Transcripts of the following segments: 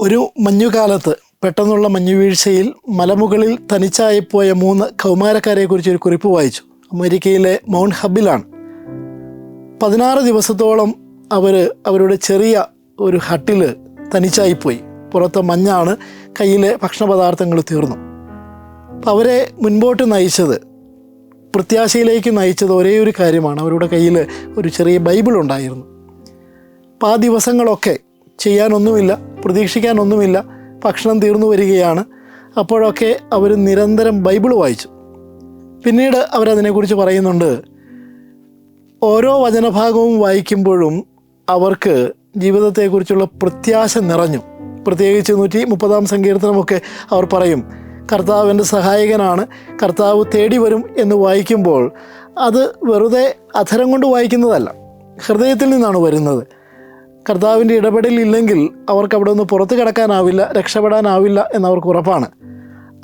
ഒരു മഞ്ഞുകാലത്ത് പെട്ടെന്നുള്ള മഞ്ഞുവീഴ്ചയിൽ മലമുകളിൽ തനിച്ചായിപ്പോയ മൂന്ന് കൗമാരക്കാരെക്കുറിച്ച് ഒരു കുറിപ്പ് വായിച്ചു. അമേരിക്കയിലെ മൗണ്ട് ഹബിലാണ്. പതിനാറ് ദിവസത്തോളം അവർ അവരുടെ ചെറിയ ഒരു ഹട്ടിൽ തനിച്ചായിപ്പോയി. പുറത്ത് മഞ്ഞാണ് കയ്യിലെ ഭക്ഷണപദാർത്ഥങ്ങൾ തീർന്നു. അവരെ മുൻപോട്ട് നയിച്ചത് പ്രത്യാശയിലേക്ക് നയിച്ചത് ഒരേ ഒരു കാര്യമാണ്. അവരുടെ കയ്യിൽ ഒരു ചെറിയ ബൈബിൾ ഉണ്ടായിരുന്നു. അപ്പം ആ ദിവസങ്ങളൊക്കെ ചെയ്യാനൊന്നുമില്ല പ്രതീക്ഷിക്കാനൊന്നുമില്ല. ഭക്ഷണം തീർന്നു വരികയാണ്. അപ്പോഴൊക്കെ അവർ നിരന്തരം ബൈബിൾ വായിച്ചു. പിന്നീട് അവരതിനെക്കുറിച്ച് പറയുന്നുണ്ട് ഓരോ വചനഭാഗവും വായിക്കുമ്പോഴും അവർക്ക് ജീവിതത്തെക്കുറിച്ചുള്ള പ്രത്യാശ നിറഞ്ഞു. പ്രത്യേകിച്ച് നൂറ്റി മുപ്പതാം സങ്കീർത്തനമൊക്കെ അവർ പറയും കർത്താവ് എന്റെ സഹായകനാണ്. കർത്താവ് തേടി വരും എന്ന് വായിക്കുമ്പോൾ അത് വെറുതെ അധരം കൊണ്ട് വായിക്കുന്നതല്ല. ഹൃദയത്തിൽ നിന്നാണ് വരുന്നത്. കർത്താവിന്റെ ഇടപെടലില്ലെങ്കിൽ അവർക്ക് അവിടെ നിന്ന് പുറത്ത് കിടക്കാനാവില്ല രക്ഷപ്പെടാനാവില്ല എന്നവർക്ക് ഉറപ്പാണ്.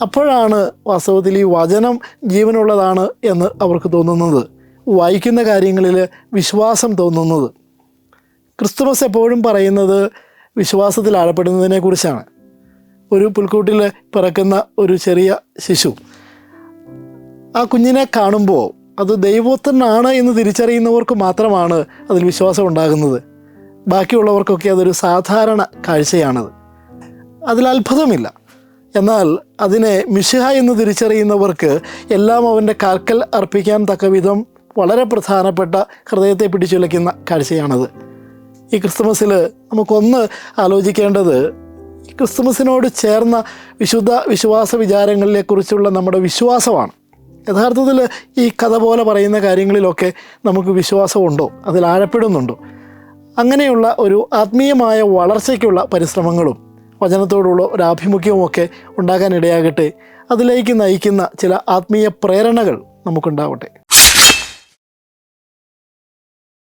അപ്പോഴാണ് വാസ്തവത്തിൽ ഈ വചനം ജീവനുള്ളതാണ് എന്ന് അവർക്ക് തോന്നുന്നത്. വായിക്കുന്ന കാര്യങ്ങളിൽ വിശ്വാസം തോന്നുന്നത്. ക്രിസ്തുമസ് എപ്പോഴും പറയുന്നത് വിശ്വാസത്തിൽ ആഴപ്പെടുന്നതിനെക്കുറിച്ചാണ്. ഒരു പുൽക്കൂട്ടിൽ പിറക്കുന്ന ഒരു ചെറിയ ശിശു. ആ കുഞ്ഞിനെ കാണുമ്പോൾ അത് ദൈവത്തിനാണ് എന്ന് തിരിച്ചറിയുന്നവർക്ക് മാത്രമാണ് അതിൽ വിശ്വാസം ഉണ്ടാകുന്നത്. ബാക്കിയുള്ളവർക്കൊക്കെ അതൊരു സാധാരണ കാഴ്ചയാണത് അതിൽ അത്ഭുതമില്ല. എന്നാൽ അതിനെ മിശിഹ എന്ന് തിരിച്ചറിയുന്നവർക്ക് എല്ലാം അവന്റെ കാൽക്കൽ അർപ്പിക്കാൻ തക്ക വിധം വളരെ പ്രധാനപ്പെട്ട ഹൃദയത്തെ പിടിച്ചുലയ്ക്കുന്ന കാഴ്ചയാണത്. ഈ ക്രിസ്തുമസിൽ നമുക്കൊന്ന് ആലോചിക്കേണ്ടത് ക്രിസ്തുമസിനോട് ചേർന്ന വിശുദ്ധ വിശ്വാസ വിചാരങ്ങളിലെക്കുറിച്ചുള്ള നമ്മുടെ വിശ്വാസമാണ്. യഥാർത്ഥത്തിൽ ഈ കഥ പോലെ പറയുന്ന കാര്യങ്ങളിലൊക്കെ നമുക്ക് വിശ്വാസമുണ്ടോ? അതിൽ ആഴപ്പെടുന്നുണ്ടോ? അങ്ങനെയുള്ള ഒരു ആത്മീയമായ വളർച്ചയ്ക്കുള്ള പരിശ്രമങ്ങളും വചനത്തോടുള്ള ഒരു ആഭിമുഖ്യവും ഒക്കെ ഉണ്ടാകാനിടയാകട്ടെ. അതിലേക്ക് നയിക്കുന്ന ചില ആത്മീയ പ്രേരണകൾ നമുക്കുണ്ടാവട്ടെ.